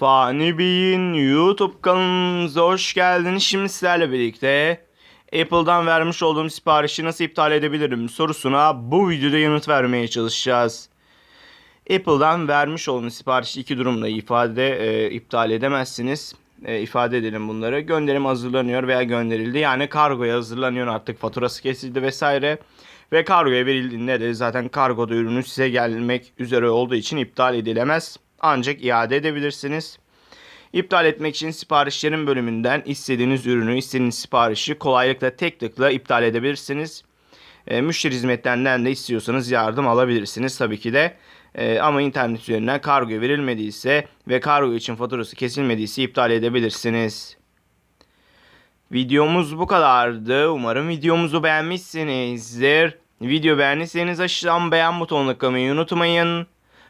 Fani Bey'in YouTube kanalımıza hoş geldiniz. Şimdi sizlerle birlikte Apple'dan vermiş olduğum siparişi nasıl iptal edebilirim sorusuna bu videoda yanıt vermeye çalışacağız. Apple'dan vermiş olduğunuz siparişi iki durumda ifade e, iptal edemezsiniz. E, ifade edelim bunları. Gönderim hazırlanıyor veya gönderildi. Yani kargoya hazırlanıyor artık faturası kesildi vesaire. Ve kargoya verildiğinde de zaten kargoda ürünü size gelmek üzere olduğu için iptal edilemez. Ancak iade edebilirsiniz. İptal etmek için siparişlerin bölümünden istediğiniz ürünü, istediğiniz siparişi kolaylıkla tek tıkla iptal edebilirsiniz. E, müşteri hizmetlerinden de istiyorsanız yardım alabilirsiniz tabii ki de. E, ama internet üzerinden kargo verilmediyse ve kargo için faturası kesilmediyse iptal edebilirsiniz. Videomuz bu kadardı. Umarım videomuzu beğenmişsinizdir. Video beğendiyseniz aşağıdan beğen butonuna tıklamayı unutmayın.